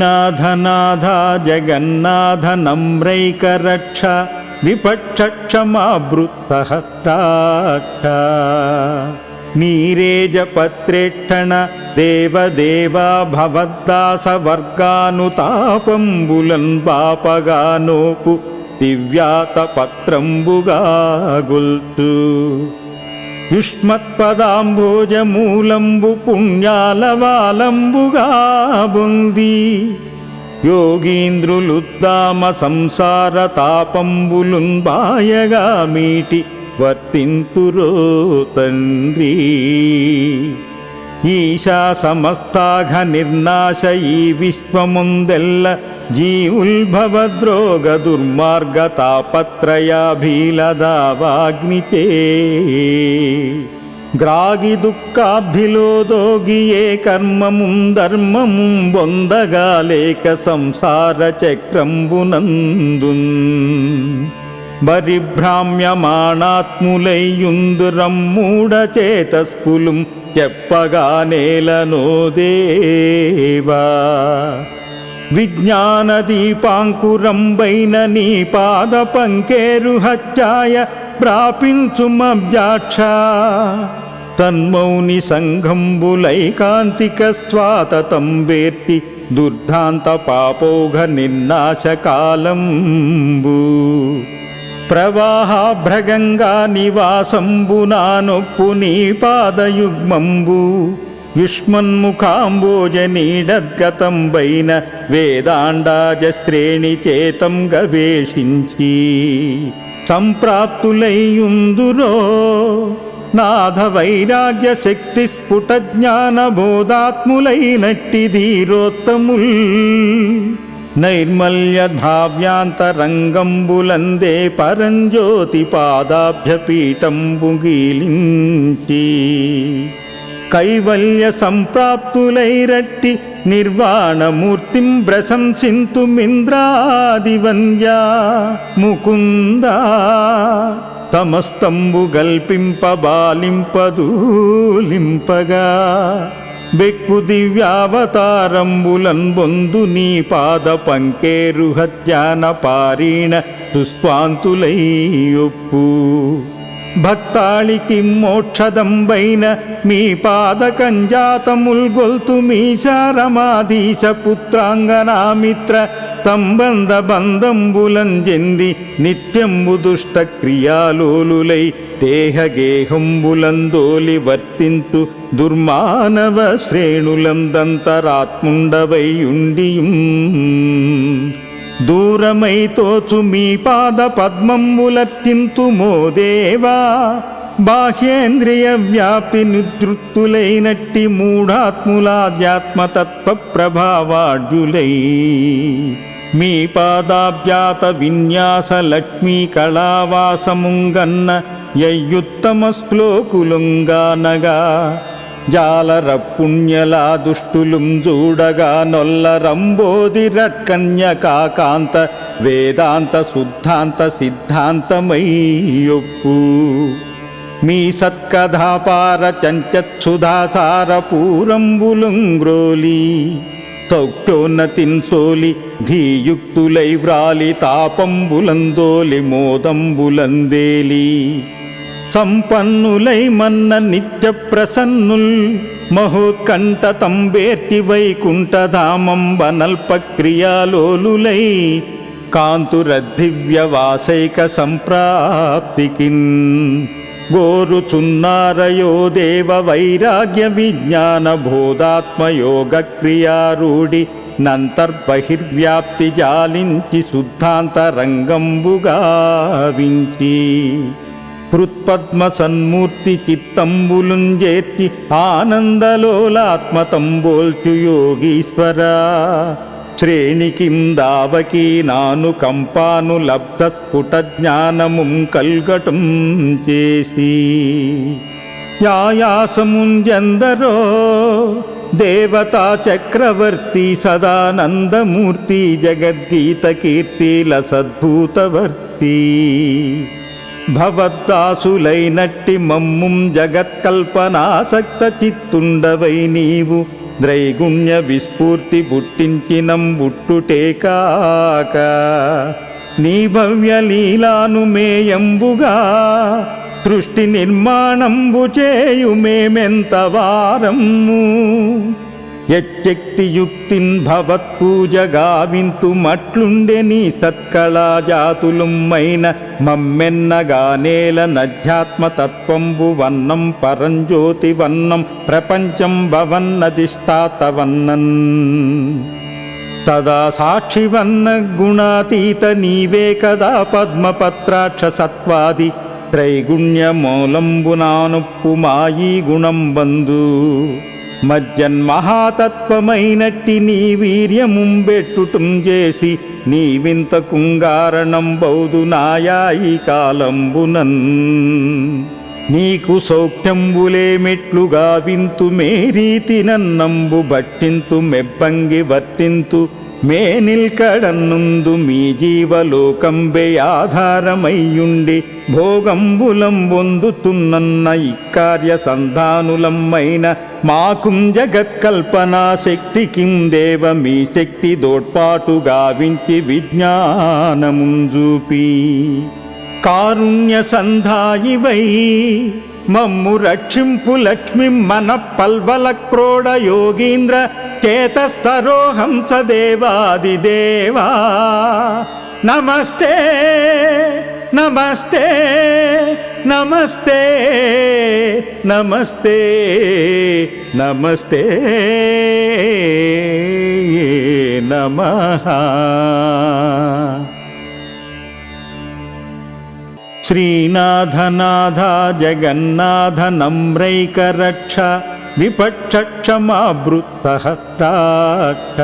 नानाथ जगन्नाथनम्रैकरक्ष विपक्षक्षमावृत्तहस्ताक्ष नीरेजपत्रेक्षण देवदेवा भवद्दासवर्गानुतापम्बुलन् पापगानोपु दिव्यातपत्रम्बुगागुल्तु యుష్మత్పదాంభోజమూలంబు పుణ్యాలవాలంబుగా బొంది యోగీంద్రులుద్దామ సంసార తాపంబులున్ బాయగా మీటి వర్తింతురో తండ్రి ఈశా సమస్తాఘ నిర్నాశ ఈ విశ్వముందెల్ల జీవుల్భవద్రోగ దుర్మార్గ తాపత్రయాభీలదావాగ్నితే గ్రాగి దుఃఖాబ్ధిలో దోగి ఏ కర్మముం బొందగా లేక సంసార చక్రంబునందున్. బరిభ్రామ్యమాణాత్ములయ్యుందురం మూఢచేతస్పులుం చెప్పగా నేలనో దేవా విజ్ఞాన నీ పాద పంకేరు హత్యాయ ప్రాపించుమవ్యాక్ష. తన్మౌని సంఘంబులైకాంతిక స్వాతతం వేర్తి దుర్ధాంత పాపోఘ నిన్నాశకాలంబూ ప్రవాహాభ్రగంగా నివాసంబునానొప్పు నీ పాదయుగ్మంబు. యుష్మన్ముఖాంబోజనీడద్గతంబైన వేదాండాజ శ్రేణి చేతం గవేషించి సంప్రాప్తులైయుందురో నాథ వైరాగ్య శక్తి స్ఫుట జ్ఞానబోధాత్ములైనట్టి ధీరోత్తముల్ నైర్మల్యభావ్యాంతరంగంబులందే పరంజ్యోతి పాదాభ్యపీఠంబుగీలించి. కైవల్య సంప్రాప్తులైరట్టి నిర్వాణమూర్తిం ప్రశంసింతుమింద్రాదివంద్యా ముకుందా. తమస్తంబు గల్పింపబాలింపదూలింపగా బెక్కు దివ్యావతారంబులన్ బొందు నీ పాద పంకేరు హత్యాన పారీణ దుస్వాంతులైయొప్పు భక్తాళికి మోక్షదంబైన మీ పాద కంజాతముల్గొల్తు మీ శారమాధీశ పుత్రాంగనామిత్ర తంబంద బంధంబులంజెంది నిత్యంబు దుష్ట క్రియాలోలులై దేహగేహంబులందోలి వర్తింతు దుర్మానవ శ్రేణులం ఉండియుం దూరమై తోచు మీ పాద పద్మంబులర్తింతు మోదేవా బాహ్యేంద్రియ వ్యాప్తి నిద్రుత్తులైనట్టి మూఢాత్ములాధ్యాత్మతత్వ ప్రభావాఢ్యులై మీ పాదాభ్యాత విన్యాస లక్ష్మీ కళావాసముంగన్న యయ్యుత్తమ శ్లోకులుంగానగా జాలర పుణ్యలా దుష్టులుం చూడగా నొల్ల రంబోదిరకన్య వేదాంత శుద్ధాంత సిద్ధాంతమయ్యొప్పు. మీ సత్కథాపార చంచత్సుధాసార పూరంబులుంగ్రోలి. తౌక్టోన్నతిన్సోలి ధీయుక్తులై వ్రాలి తాపంబులందోలి మోదంబులందేలి. సంపన్నులై మన్న నిత్య ప్రసన్నుల్ మహోత్కంఠ తంబేర్తి వైకుంఠధామం బనల్ప క్రియాలోలులై కాంతురద్దివ్యవాసైక సంప్రాప్తికిన్. గోరుచున్నారయో దేవ వైరాగ్య విజ్ఞాన బోధాత్మయోగ క్రియారూఢి నంతర్బహిర్వ్యాప్తి జాలించి శుద్ధాంతరంగంబుగా వించి హృత్పద్మ సన్మూర్తి చిత్తంబులుంజేర్చి ఆనందలోలాత్మతంబోల్చు యోగీశ్వర. శ్రేణికిందావకీ నాను కంపాను లబ్ధ స్ఫుట జ్ఞానముం కల్గటం చేసి. యాయాసముంజందరో దేవతా చక్రవర్తి సదానందమూర్తి జగద్గీత కీర్తిల సద్భూతవర్తి. భవద్దాసులైనట్టి మమ్ముం జగత్కల్పనాసక్త చిత్తుండవై నీవు ద్రైగుణ్య విస్ఫూర్తి పుట్టించినం బుట్టుటే కాక నీ భవ్య లీలాను మేయంబుగా సృష్టి నిర్మాణంబు చేయు మేమెంత వారము యక్తియుక్తిన్ భవత్పూజ గావింతు మట్లుండె నీ సత్కళాజాతులుమ్మైన మమ్మెన్నగా నేల నధ్యాత్మతత్వంబు వన్నం పరంజ్యోతి వన్నం ప్రపంచం భవన్నదిష్టాతవన్నన్ తదా సాక్షివన్న గుణాతీత నీవే కదా పద్మపత్రాక్ష సత్వాది త్రైగుణ్యమూలంబునానుప్పు మాయీ గుణం బందు మజ్జన్మహాతత్వమైనట్టి నీ వీర్యముంబెట్టుటం చేసి నీ వింత కుంగారణం బౌదు నాయాయి కాలంబునన్. నీకు సౌఖ్యంబులే మెట్లుగా వింతు మేరీతి నన్నంబు బట్టింతు మెబ్బంగి వర్తింతు మే నిల్కడన్నుందు మీ జీవలోకంబే ఆధారమయ్యుండి భోగంబులం పొందుతున్నన్న ఇక్కార్య సంధానులమ్మైన మాకుం జగత్కల్పనా శక్తి కిం దేవ మీ శక్తి దోడ్పాటు గావించి విజ్ఞానముంజూపి కారుణ్య సంధాయివై మమ్ము రక్షింపు లక్ష్మి మన పల్వల క్రోడ యోగీంద్ర చేతస్థరో హంసదేవాదిదేవా నమస్తే నమస్తే నమస్తే నమస్తే నమస్తే నమ. श्रीनाथनाथ जगन्नाथनम्रैकरक्ष विपक्षक्षमावृत्तहस्ताक्ष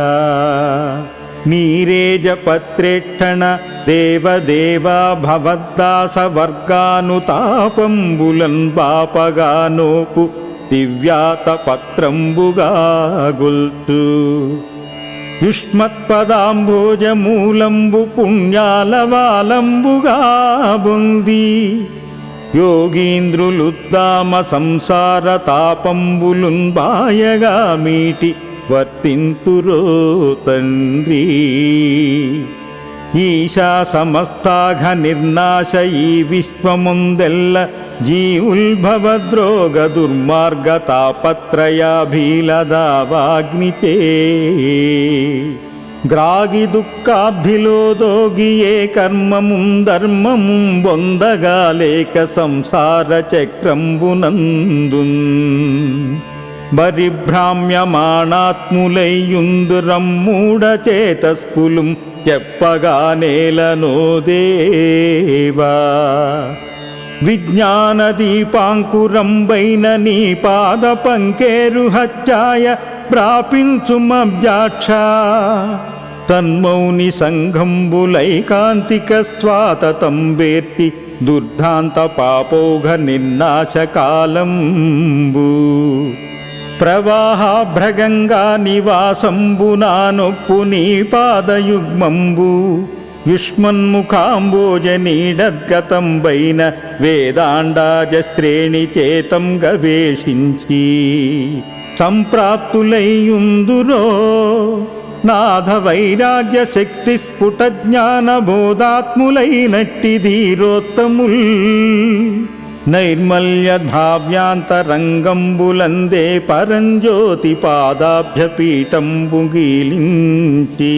नीरेजपत्रेक्षण देवदेवा भवद्दासवर्गानुतापम्बुलन् पापगानोपु दिव्यातपत्रम्बुगागुल्तु। యుష్మత్పదాంబోజమూలంబు పత్రంబుగా గుల్తు పుణ్యాలవాలంబుగా బొంది యోగీంద్రులుద్దామ సంసార తాపంబులున్ బాయగా మీటి వర్తింతురో తండ్రి ఈశా సమస్తాఘ నిర్నాశ ఈ విశ్వముందెల్ల జీవుల్భవద్రోగ దుర్మార్గ తాపత్రయాభీలదావాగ్నితే గ్రాగి దుఃఖాబ్ధిలో ఏ కర్మముం ధర్మముం బొందగా లేక సంసార చక్రంబునందున్. బరిభ్రామ్యమాణాత్ములయ్యుందురం మూఢచేతస్కులుం చెప్పగా నేలనో విజ్ఞానదీపాంకురంబైన నీ పాద పంకేరు హత్యాయ ప్రాపించుమవ్యాక్ష తన్మౌని సంఘంబులైకాంతిక స్వాతతం వేర్తి దుర్ధాంత పాపోఘ నిన్నాశకాలంబు ప్రవాహాభ్రగంగా నివాసంబునానొప్పు నీ పాదయుగ్మంబు యుష్మన్ముఖాంబోజనీడద్గతంబైన వేదాండాజశ్రేణి చేతం గవేషించి సంప్రాప్తులైయుందురో నాథ వైరాగ్య శక్తి స్ఫుట జ్ఞాన బోధాత్ములైనట్టి ధీరోత్తముల్ నైర్మల్య భావ్యాంతరంగంబులందే పరంజ్యోతి పాదాభ్యపీఠంబుగీలించి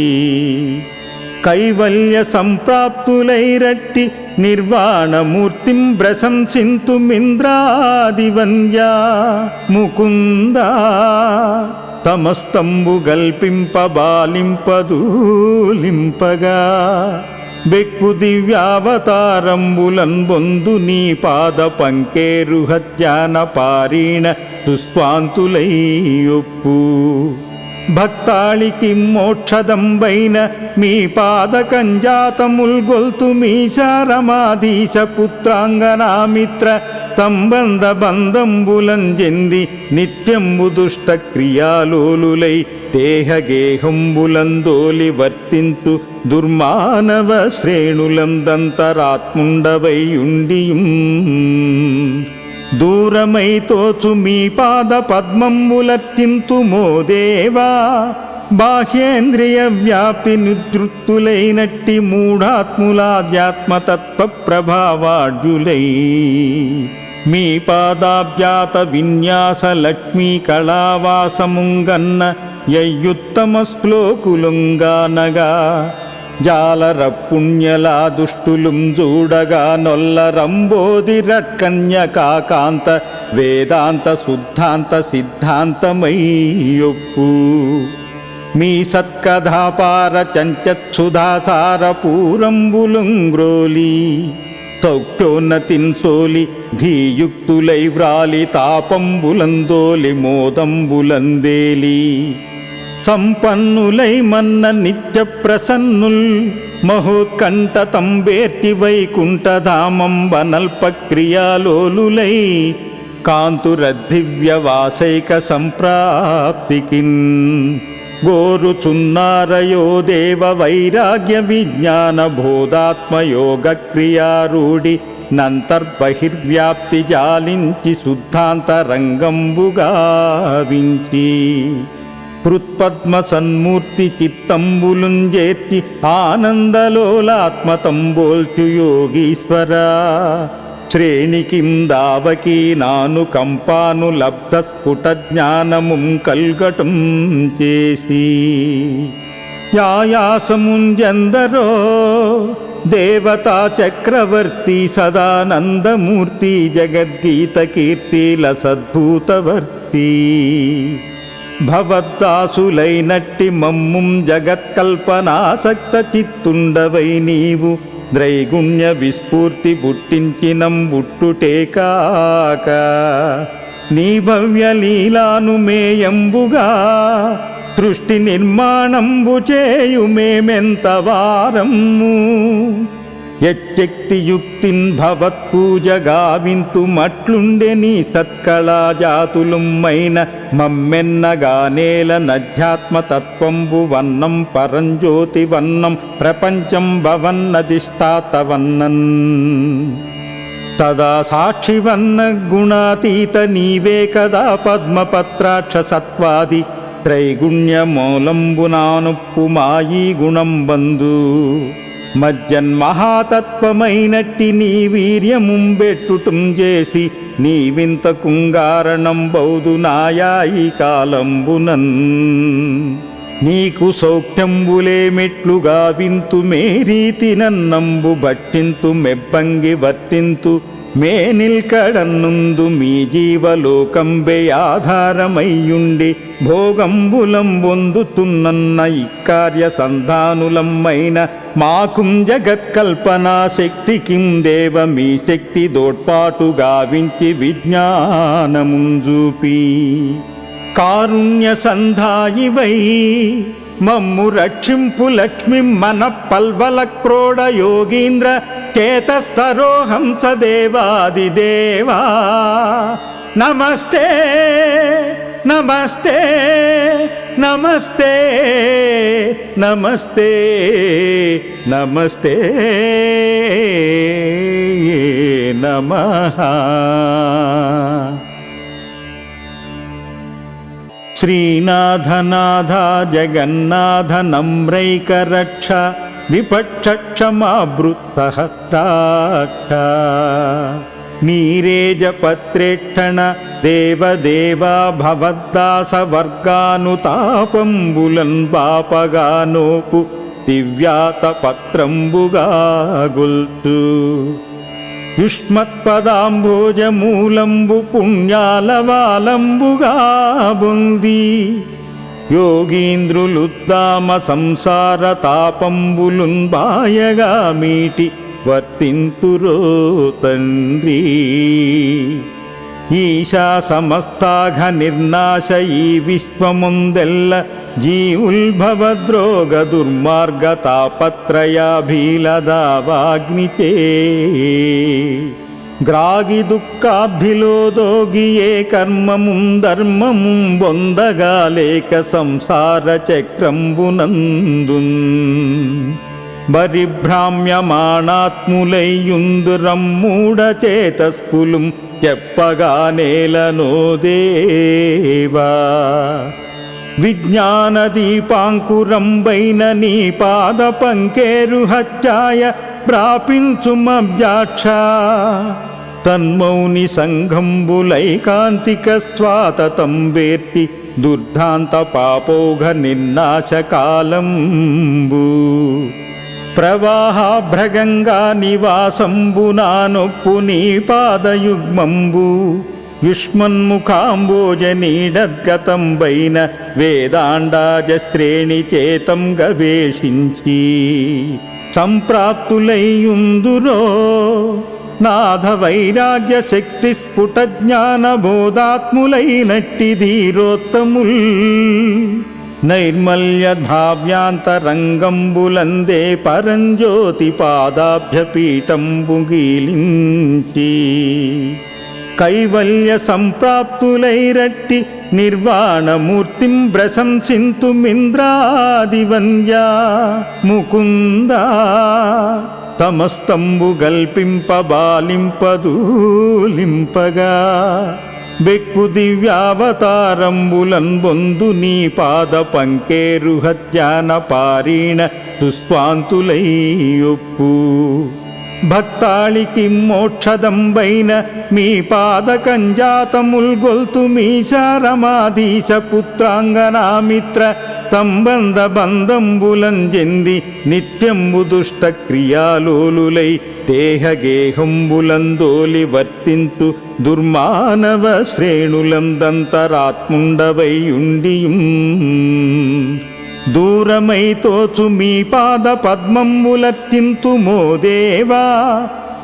కైవల్య సంప్రాప్తులైరట్టి నిర్వాణమూర్తిం ప్రశంసింతుమింద్రాదివంద్యా ముకుందా. తమస్తంబు గల్పింప బాలింపదూలింపగా బెక్కు దివ్యావతారంబులన్ బొందు నీ పాద పంకేరు హత్యాన పారీణ దుస్వాంతులై ఒప్పు. భక్తాళికి మోక్షదంబైన మీ పాదకంజాతముల్గొల్తు మీ శారమాధీశ పుత్రాంగనామిత్ర తంబంద బంధంబులంజెంది నిత్యంబు దుష్ట క్రియాలోలులై దేహగేహంబులందోలి వర్తింతు దుర్మానవ శ్రేణులందంతరాత్ముండవై ఉండియుం. దూరమై తోచు మీ పాద పద్మంబులర్చింతు మోదేవా బాహ్యేంద్రియ వ్యాప్తి నిదృత్తులైనట్టి మూఢాత్ములాధ్యాత్మతత్వ ప్రభావాడ్యులై మీ పాదాభ్యాత విన్యాస లక్ష్మీ కళావాసముంగన్న యయ్యుత్తమ శ్లోకులుంగానగా. జాలర పుణ్యలా దుష్టులుం చూడగా నొల్ల రంబోది వేదాంత శుద్ధాంత సిద్ధాంతమయ్యొప్పు. మీ సత్కథాపార చంచత్సుధాసార పూరంబులుంగ్రోలి తౌక్యోన్నతిన్ సోలి ధీయుక్తులై వ్రాలి తాపంబులందోలి మోదంబులందేలి. సంపన్నులై మన్న నిత్య ప్రసన్నుల్ మహోత్కంఠ తంబేర్తి వైకుంఠధామం వనల్ప క్రియాలోలులై కాంతురద్దివ్య వాసైక సంప్రాప్తికిన్. గోరుచున్నారయో దేవ వైరాగ్య విజ్ఞాన బోధాత్మయోగ క్రియారూఢి నంతర్బహిర్వ్యాప్తి జాలించి శుద్ధాంతరంగంబుగా వించి హృత్పద్మ సన్మూర్తి చిత్తంబులుంజేర్చి ఆనందలోలాత్మతంబోల్చు యోగీశ్వరా శ్రేణికిం దావకీ నాను కంపాను లబ్ధ స్ఫుట జ్ఞానముం కల్గటం చేసి. యాయాసముంజందరో దేవతా చక్రవర్తి సదానందమూర్తి జగద్గీత కీర్తిల సద్భూతవర్తి. భవద్దాసులైనట్టి మమ్ముం జగత్కల్పనాసక్త చిత్తుండవై నీవు ద్రైగుణ్య విస్ఫూర్తి బుట్టించినం బుట్టుటే కాక నీ భవ్య లీలాను మేయంబుగా సృష్టి నిర్మాణంబు చేయు మేమెంత వారము యచ్చక్తియుక్తిన్ భవత్పూజ గావింతు మట్లుండె నీ సత్కళాజాతులుమ్మైన మమ్మెన్నగానేల నధ్యాత్మతత్వంబు వన్నం పరంజ్యోతి వన్నం ప్రపంచం భవన్నదిష్టాతవన్నన్ తదా సాక్షివన్న గుణాతీత నీవే కదా పద్మపత్రాక్ష సత్వాది త్రైగుణ్యమూలంబునానుప్పు మాయీ గుణం బందు మజ్జన్మహాతత్వమైనట్టి నీ వీర్యముంబెట్టుటం చేసి నీవింత కుంగారణం బౌదు నాయాయి కాలంబునన్. నీకు సౌఖ్యంబులే మెట్లుగా వింతు మేరీతి నన్నంబు భట్టింతు మెబ్బంగి వర్తింతు మేనిల్ నిల్కడన్నుందు మీ జీవలోకంబే ఆధారమయ్యుండి భోగంబులం పొందుతున్నన్న ఇక్కార్య సంధానులమ్మైన మాకుం జగత్కల్పనా శక్తికిం దేవ మీ శక్తి దోడ్పాటు గావించి విజ్ఞానముంజూపి. కారుణ్య సంధాయివై మమ్ము రక్షింపు లక్ష్మి మన పల్వల క్రోడ యోగీంద్ర चेतस्तरोहं नमस्ते नमस्ते नमस्ते नमस्ते नमस्ते ये नमः। श्रीनाथनाथ जगन्नाथ जगन्नाथनम्रैकरक्ष నమ్రైకరక్ష నీరేజపత్రేక్షణ దేవదేవా భవద్దాస వర్గానుతాపంబులన్ బాపగానోపు దివ్యాత యుష్మత్పదాంభోజమూలంబు పుణ్యాలవాలంబుగా బొంది యోగీంద్రులుద్దామ సంసార తాపంబులున్ బాయగా మీటి వర్తింతురో తండ్రి ఈశా సమస్తాఘ నిర్నాశ ఈ విశ్వముందెల్ల జీవుల్భవద్రోగ దుర్మార్గ తాపత్రయాభీలదావాగ్నిచే గ్రాగి దుఃఖాబ్ధిలోదోగి ఏ కర్మముం ధర్మముం బొందగా లేక సంసార చక్రంబునందున్. బరిభ్రామ్యమాణాత్ములయ్యుందురం మూఢచేతస్పులుం చెప్పగా నేలను దేవా. విజ్ఞాన దీపాంకురంబైన నీ పాద పంకేరు హత్యాయ ప్రాపించుమవ్యాక్ష తన్మౌని సంఘంబులైకాంతిక స్వాతతం వేర్తి దుర్ధాంత పాపోఘ నిన్నాశకాలంబు ప్రవాహాభ్రగంగా నివాసంబునా నొప్పు నీ పాదయుగ్మంబు. యుష్మన్ముఖాంబోజనీడద్గతంబైన వేదాండాజ శ్రేణి చేతం గవేషించి సంప్రాప్తులైయుందురో నాథ వైరాగ్య శక్తి స్ఫుట జ్ఞాన బోధాత్ములైనట్టి ధీరోత్తముల్ నైర్మల్య భావ్యాంతరంగంబులందే పరంజ్యోతి పాదాభ్యపీఠంబు గీలించి కైవల్య సంప్రాప్తులైరట్టి నిర్వాణమూర్తిం ప్రశంసింతుమింద్రాదివంద్యా ముకుందా. తమస్తంబు గల్పింపబాలింపదూలింపగా బెక్కు దివ్యావతారంబులన్ బొందు నీ పాద పంకేరు హత్యాన పారీణ దుష్పాంతులైయొప్పు భక్తాళికి మోక్షదంబైన మీ పాదకంజాతముల్గొల్తు మీశారమాధీశ పుత్రాంగనామిత్ర తంబంద బంధంబులంజెంది నిత్యంబు దుష్ట క్రియాలోలులై దేహగేహంబులందోలి వర్తింతు దుర్మానవ శ్రేణులందంతరాత్ముండవై ఉండియుం. దూరమై తోచు మీ పాద పద్మంబులర్చింతు మోదేవా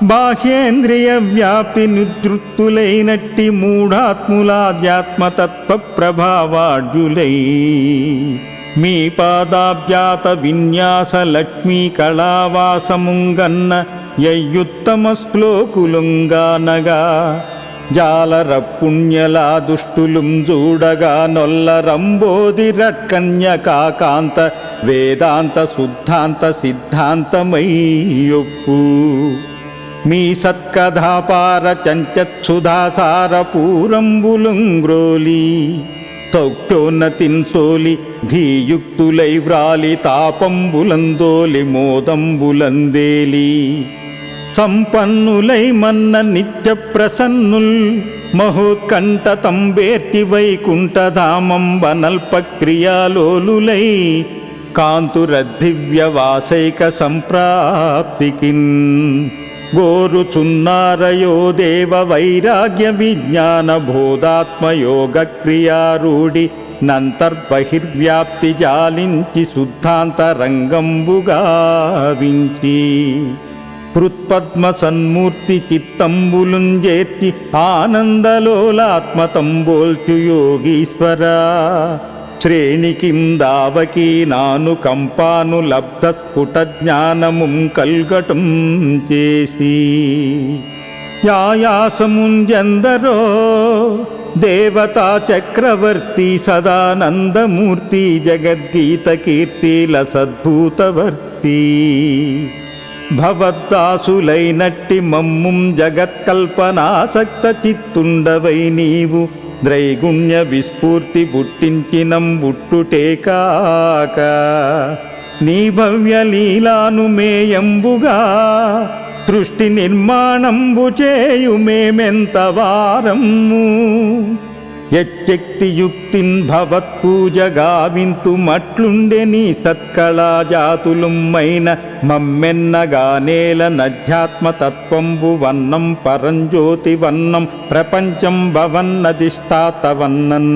బాహ్యేంద్రియ వ్యాప్తి నిదృత్తులైనట్టి మూఢాత్ములాధ్యాత్మతత్వ ప్రభావాఢ్యులై మీ పాదాభ్యాత విన్యాస లక్ష్మీ కళావాసముంగన్న యయ్యుత్తమ శ్లోకులుంగానగా. జాలర పుణ్యలా దుష్టులుం చూడగా నొల్ల రంబోది రట్కన్యకాకాంత వేదాంత శుద్ధాంత సిద్ధాంతమయ్యొప్పు. మీ సత్కథాపార చంచత్సుధాసార పూరంబులుంగ్రోలి తౌక్యోన్నతిన్ సోలి ధీయుక్తులై వ్రాలి తాపంబులందోలి మోదంబులందేలి. సంపన్నులై మన్న నిత్య ప్రసన్నుల్ మహోత్కంఠ తంబేర్తి వైకుంఠధామంబనల్పక్రియాలోలులై కాంతురద్దివ్యవాసైక సంప్రాప్తికిన్. గోరుచున్నారయో దేవ వైరాగ్య విజ్ఞాన బోధాత్మయోగ క్రియారూఢి నంతర్బహిర్వ్యాప్తి జాలించి శుద్ధాంతరంగంబుగా వించి హృత్పద్మ సన్మూర్తి చిత్తంబులుంజేర్చి ఆనందలోలాత్మతంబోల్చు యోగీశ్వరా శ్రేణికిం దావకీ నాను కంపాను లబ్ధ స్ఫుట జ్ఞానముం కల్గటం చేసి. యాయాసముంజందరో దేవతా చక్రవర్తి సదానందమూర్తి జగద్గీత కీర్తిల సద్భూతవర్తి. భవద్దాసులైనట్టి మమ్ముం జగత్కల్పనాసక్త చిత్తుండవై నీవు. ద్రైగుణ్య విస్ఫూర్తి పుట్టించినం బుట్టుటే కాక నీ భవ్యలీలాను మేయంబుగా సృష్టి నిర్మాణంబు చేయు మేమెంత వారము యచ్చక్తియుక్తిన్ భవత్పూజ గావింతు మట్లుండె నీ సత్కళాజాతులుమ్మైన మమ్మెన్నగా నేల నధ్యాత్మతత్వంబు వన్నం పరంజ్యోతి వన్నం ప్రపంచం భవన్నదిష్టాతవన్నన్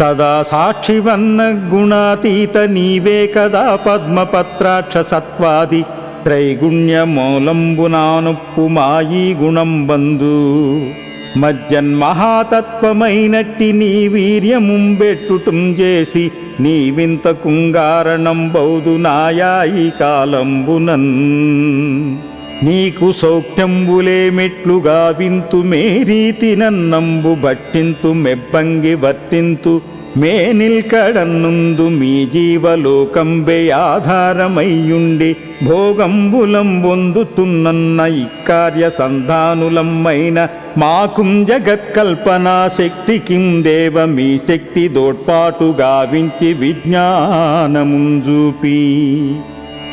తదా సాక్షివన్న గుణాతీత నీవే కదా పద్మపత్రాక్ష సత్వాది త్రైగుణ్యమూలంబునానుప్పు మాయీ గుణం బంధు. మజ్జన్మహాతత్వమైనట్టి నీ వీర్యముంబెట్టుటం చేసి నీ వింత కుంగారణం బౌదు నాయాయి కాలంబునన్. నీకు సౌఖ్యంబులే మెట్లుగా వింతు మేరీ నన్నంబు భట్టింతు మెబ్బంగి వర్తింతు మేనిల్ కడన్నుందు మీ జీవలోకంబే ఆధారమయ్యుండి భోగంబులం పొందుతున్నన్న ఇక్కార్య సంధానులమ్మైన మాకుం జగత్కల్పనా శక్తి కిం దేవ మీ శక్తి దోడ్పాటు గావించి విజ్ఞానముంజూపి.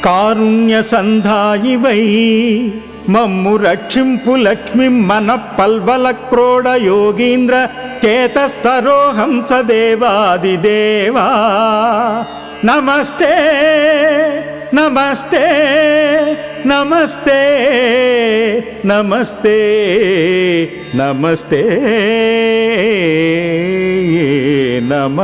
కారుణ్య సంధాయివై మమ్ము రక్షింపు లక్ష్మి మన పల్వల క్రోడ యోగీంద్ర చేతస్థరోహం సదేవాదిదేవా. నమస్తే నమస్తే నమస్తే నమస్తే నమస్తే నమ.